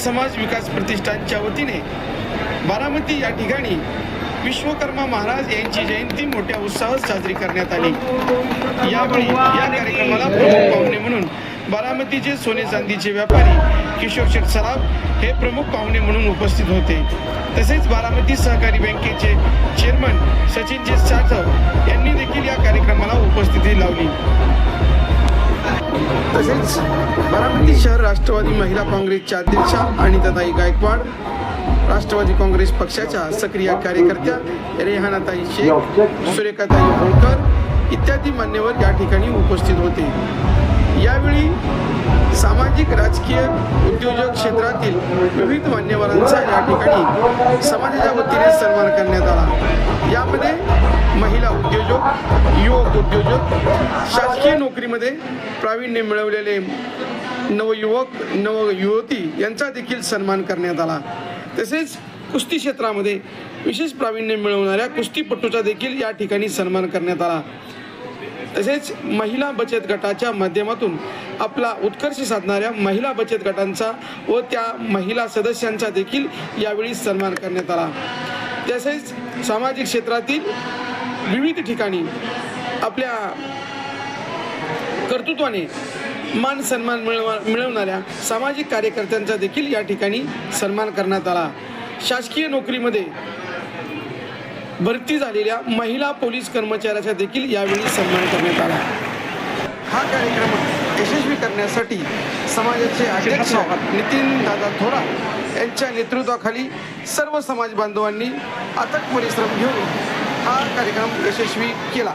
समाज विकास प्रतिष्ठानच्या वतीने बारामती या ठिकाणी विश्वकर्मा महाराज यांची जयंती मोठ्या उत्साहात साजरी करण्यात आली. यावेळी या कार्यक्रमाला प्रमुख पाहुणे म्हणून बारामतीचे सोने चांदीचे व्यापारी किशोर शेठ सराफ हे प्रमुख पाहुणे म्हणून उपस्थित होते. तसेच बारामती सहकारी बँकेचे चेअरमन सचिनजी जाधव यांनी देखील या कार्यक्रमाला उपस्थिती लावली. तसेच बारामती शहर राष्ट्रवादी महिला काँग्रेसच्या अध्यक्षा अनिताताई गायकवाड राष्ट्रवादी काँग्रेस पक्षाच्या सक्रिय कार्यकर्त्या रेहानाताई शेख सुरेखाताई होळकर इत्यादी मान्यवर या ठिकाणी उपस्थित होते. यावेळी सामाजिक राजकीय उद्योजक क्षेत्रातील विविध मान्यवरांचा या ठिकाणी समाजाच्या वतीने सन्मान करण्यात आला. यामध्ये महिला उद्योजक युवक उद्योजक शासकीय नोकरीमध्ये प्रावीण्य मिळवलेले नवयुवक नवयुवती यांचा देखील सन्मान करण्यात आला. तसेच कुस्ती क्षेत्रामध्ये विशेष प्रावीण्य मिळवणाऱ्या कुस्तीपटूचा देखील या ठिकाणी सन्मान करण्यात आला. तसेच महिला बचत गटाच्या माध्यमातून आपला उत्कर्ष साधणाऱ्या महिला बचत गटांचा व त्या महिला सदस्यांचा देखील यावेळी सन्मान करण्यात आला. तसेच सामाजिक क्षेत्रातील विविध ठिकाणी आपल्या कर्तृत्वाने मान सन्मान मिळवा मिळवणाऱ्या सामाजिक कार्यकर्त्यांचा देखील या ठिकाणी सन्मान करण्यात आला. शासकीय नोकरीमध्ये भरती झालेल्या महिला पोलीस कर्मचाऱ्याचा देखील यावेळी सन्मान करण्यात आला. हा कार्यक्रम यशस्वी करण्यासाठी समाजाचे अध्यक्ष नितीन दादा थोरा यांच्या नेतृत्वाखाली सर्व समाज बांधवांनी अथक परिश्रम घेऊन हा कार्यक्रम यशस्वी केला.